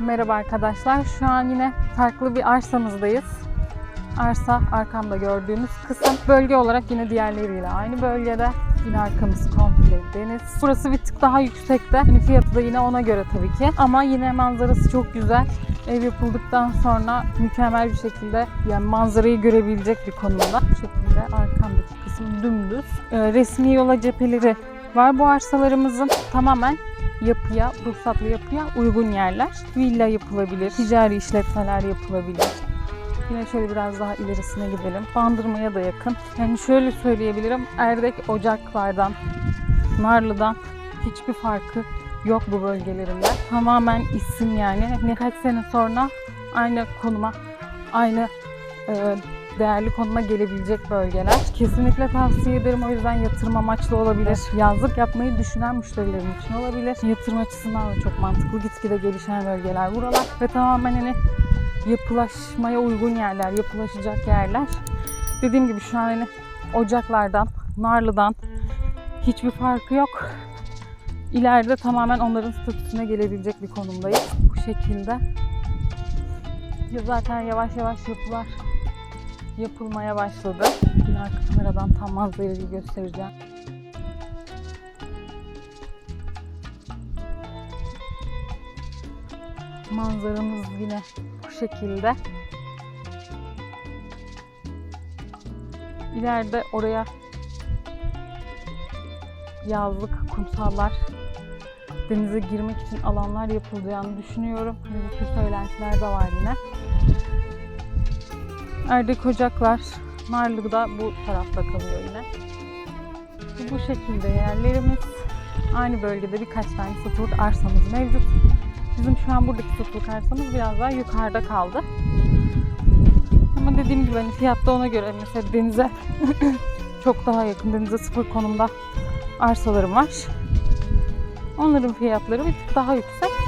Merhaba arkadaşlar. Şu an yine farklı bir arsamızdayız. Arsa arkamda gördüğünüz kısım. Bölge olarak yine diğerleriyle aynı bölgede. Yine arkamız komple deniz. Burası bir tık daha yüksekte. Hani fiyatı da yine ona göre tabii ki. Ama yine manzarası çok güzel. Ev yapıldıktan sonra mükemmel bir şekilde yani manzarayı görebilecek bir konumda. Bu şekilde arkamdaki kısım dümdüz. Ee, resmi yola cepheleri var bu arsalarımızın. Tamamen yapıya, ruhsatlı yapıya uygun yerler. Villa yapılabilir, ticari işletmeler yapılabilir. Yine şöyle biraz daha ilerisine gidelim. Bandırmaya da yakın. Yani şöyle söyleyebilirim. Erdek Ocaklar'dan, Narlı'dan hiçbir farkı yok bu bölgelerinde. Tamamen isim yani. Birkaç sene sonra aynı konuma, aynı e, değerli konuma gelebilecek bölgeler. Kesinlikle tavsiye ederim. O yüzden yatırım amaçlı olabilir. Yazlık yapmayı düşünen müşterilerim için olabilir. Yatırım açısından da çok mantıklı. Gitgide gelişen bölgeler buralar. Ve tamamen hani yapılaşmaya uygun yerler, yapılaşacak yerler. Dediğim gibi şu an hani Ocaklardan, Narlı'dan hiçbir farkı yok. İleride tamamen onların statüsüne gelebilecek bir konumdayız. Bu şekilde. Zaten yavaş yavaş yapılar yapılmaya başladı. Yine arka kameradan tam manzarayı göstereceğim. Manzaramız yine bu şekilde. İleride oraya yazlık kumsallar, denize girmek için alanlar yapılacağını düşünüyorum. Hani bu tür söylentiler de var yine. Erdek Ocaklar, Narlı da bu tarafta kalıyor yine. Bu şekilde yerlerimiz. Aynı bölgede birkaç tane satılık arsamız mevcut. Bizim şu an buradaki satılık arsamız biraz daha yukarıda kaldı. Ama dediğim gibi hani fiyatta ona göre mesela denize çok daha yakın, denize sıfır konumda arsalarım var. Onların fiyatları bir tık daha yüksek.